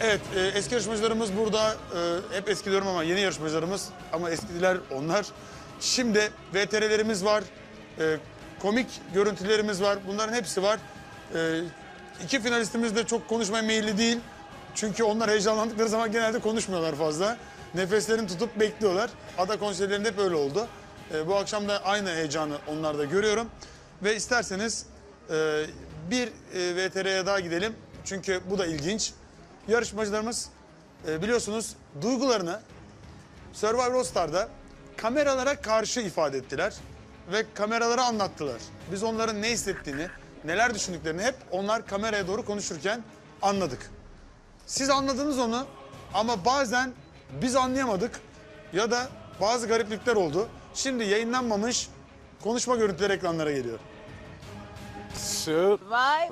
Evet, e, eski yarışmacılarımız burada. E, hep eski diyorum ama yeni yarışmacılarımız. Ama eskidiler onlar. Şimdi VTR'lerimiz var. E, komik görüntülerimiz var. Bunların hepsi var. E, iki finalistimiz de çok konuşmaya meyilli değil. Çünkü onlar heyecanlandıkları zaman genelde konuşmuyorlar fazla. Nefeslerini tutup bekliyorlar. Ada konserlerinde hep öyle oldu. E, bu akşam da aynı heyecanı onlarda görüyorum. Ve isterseniz e, bir e, VTR'ye daha gidelim. Çünkü bu da ilginç. Yarışmacılarımız e, biliyorsunuz duygularını Survivor All Star'da kameralara karşı ifade ettiler. Ve kameralara anlattılar. Biz onların ne hissettiğini, neler düşündüklerini hep onlar kameraya doğru konuşurken anladık. Siz anladınız onu ama bazen biz anlayamadık ya da bazı gariplikler oldu. Şimdi yayınlanmamış konuşma görüntüleri ekranlara geliyor. Vay.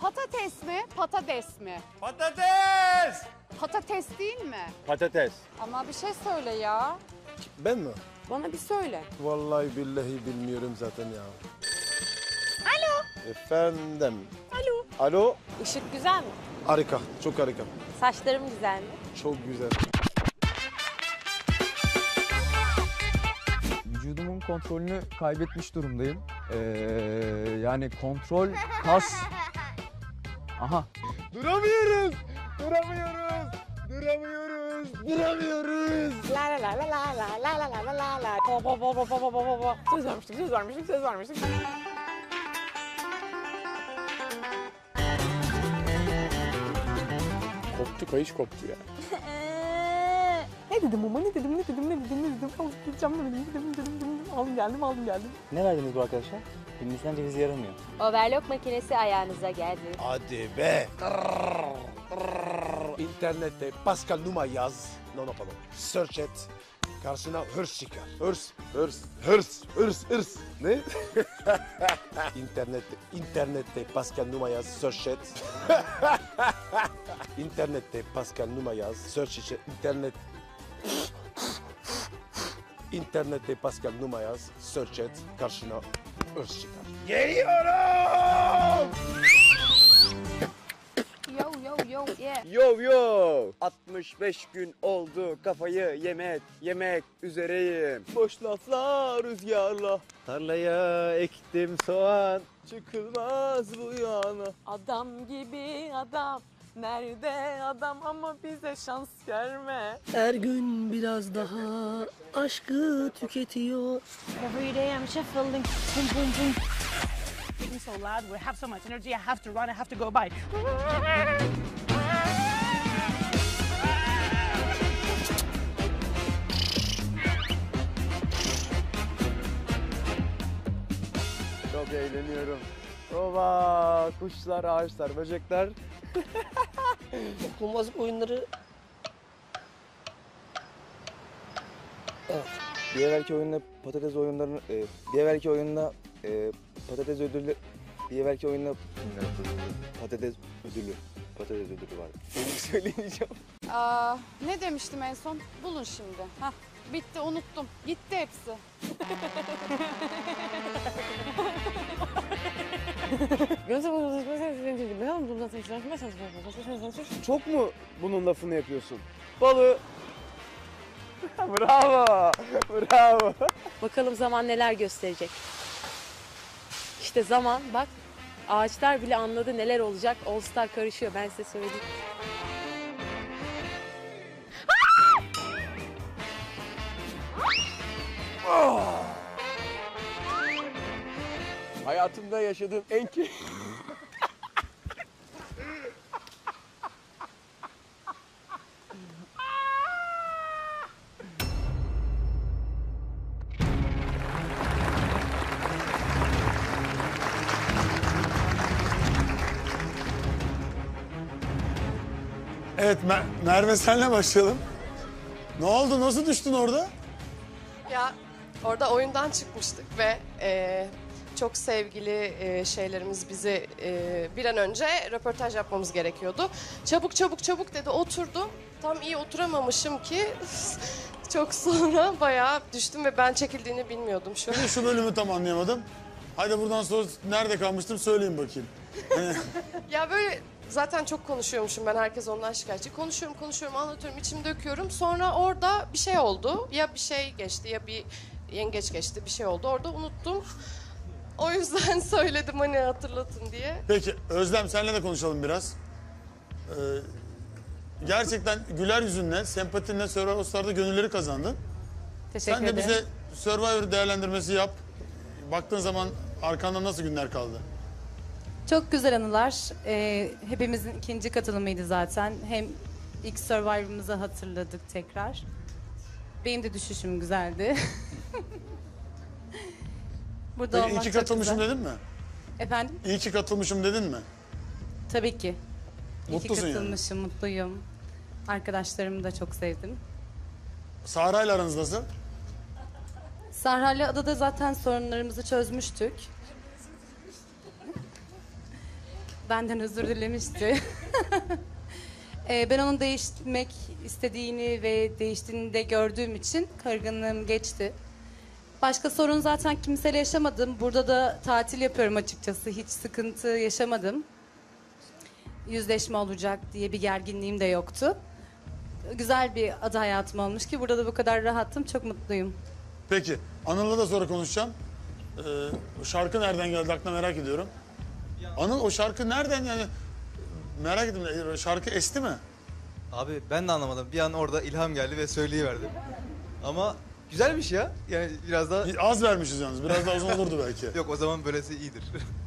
Patates mi, patates mi? Patates! Patates değil mi? Patates. Ama bir şey söyle ya. Ben mi? Bana bir söyle. Vallahi billahi bilmiyorum zaten ya. Efendim. Alo. Alo. Işık güzel mi? Harika. Çok harika. Saçlarım güzel mi? Çok güzel. vücudumun kontrolünü kaybetmiş durumdayım. Ee, yani kontrol, kas... Aha. Duramıyoruz. Duramıyoruz. Duramıyoruz. Duramıyoruz. La la la la la la la la la la la la. Ba ba ba ba ba ba ba ba. Söz vermiştik, söz vermiştik, söz vermiştik. Koptu kayış koptu ya. ne dedim ama ne dedim ne dedim ne dedim ne dedim alıp gideceğim ne dedim dedim dedim dedim aldım geldim aldım geldim. Ne verdiniz bu arkadaşlar? Hindistan cevizi yaramıyor. Overlock makinesi ayağınıza geldi. Hadi be. İnternette Pascal Numa yaz. No no pardon. Search et. Karşına hırs çıkar. Hırs, hırs, hırs, hırs, hırs. Ne? internette, internette Pascal Numa yaz. Search et. internette Pascal Numa yaz. Search et. İnternet. İnternette Pascal Numa yaz. Search et. Karşına hırs çıkar. Geliyorum! Yo yo yo yeah. Yo yo! 65 gün oldu kafayı yemek yemek üzereyim. Boş lafla rüzgarla. Tarlaya ektim soğan. Çıkılmaz bu yana. Adam gibi adam. Nerede adam ama bize şans verme. Her gün biraz daha aşkı tüketiyor. Every day I'm shuffling, boom, boom, boom. Getting so loud, we have so much energy, I have to run, I have to go by. Oba kuşlar, ağaçlar, böcekler. Dokunmazlık oyunları Bir evvelki oyunda patates oyunlarını, e, bir evvelki oyunda e, patates ödülü, bir evvelki oyunda patates ödülü, patates ödülü var. Söyleyeceğim. Aa, ne demiştim en son? Bulun şimdi. Hah, bitti unuttum. Gitti hepsi. Çok mu bunun lafını yapıyorsun? Balı. Bravo. Bravo. Bakalım zaman neler gösterecek. İşte zaman bak ağaçlar bile anladı neler olacak. All Star karışıyor ben size söyleyeyim. Hayatımda yaşadığım en key... Evet Mer- Merve senle başlayalım. Ne oldu? Nasıl düştün orada? Ya orada oyundan çıkmıştık ve e, çok sevgili e, şeylerimiz bizi e, bir an önce röportaj yapmamız gerekiyordu. Çabuk çabuk çabuk dedi oturdum. Tam iyi oturamamışım ki çok sonra bayağı düştüm ve ben çekildiğini bilmiyordum şu an. Şu bölümü tam anlayamadım. Hadi buradan sonra nerede kalmıştım söyleyin bakayım. Ya böyle zaten çok konuşuyormuşum ben herkes ondan şikayetçi. Konuşuyorum konuşuyorum anlatıyorum içimi döküyorum. Sonra orada bir şey oldu. Ya bir şey geçti ya bir yengeç geçti bir şey oldu. Orada unuttum. O yüzden söyledim hani hatırlatın diye. Peki Özlem senle de konuşalım biraz. Ee, gerçekten güler yüzünle, sempatinle Survivor Star'da gönülleri kazandın. Teşekkür Sen de ederim. bize Survivor değerlendirmesi yap. Baktığın zaman arkanda nasıl günler kaldı? Çok güzel anılar. Ee, hepimizin ikinci katılımıydı zaten. Hem ilk Survivor'ımızı hatırladık tekrar. Benim de düşüşüm güzeldi. Burada Peki, iyi olmak ki çok katılmışım güzel. dedin mi? Efendim? İyi ki katılmışım dedin mi? Tabii ki. İyi ki Mutlusun yani. katılmışım, mutluyum. Arkadaşlarımı da çok sevdim. Sahra ile aranız nasıl? Sahra'yla adada zaten sorunlarımızı çözmüştük. Benden özür dilemişti. Ee, ben onun değişmek istediğini ve değiştiğini de gördüğüm için kırgınlığım geçti. Başka sorun zaten kimseyle yaşamadım. Burada da tatil yapıyorum açıkçası. Hiç sıkıntı yaşamadım. Yüzleşme olacak diye bir gerginliğim de yoktu. Güzel bir ada hayatım olmuş ki burada da bu kadar rahattım. Çok mutluyum. Peki Anıl'la da sonra konuşacağım. Ee, şarkı nereden geldi aklına merak ediyorum. Anıl o şarkı nereden yani merak ettim. Ee, Şarkı esti mi? Abi ben de anlamadım. Bir an orada ilham geldi ve söyleyiverdim. Ama güzelmiş ya. Yani biraz daha... Az vermişiz yalnız. Biraz daha uzun olurdu belki. Yok o zaman böylesi iyidir.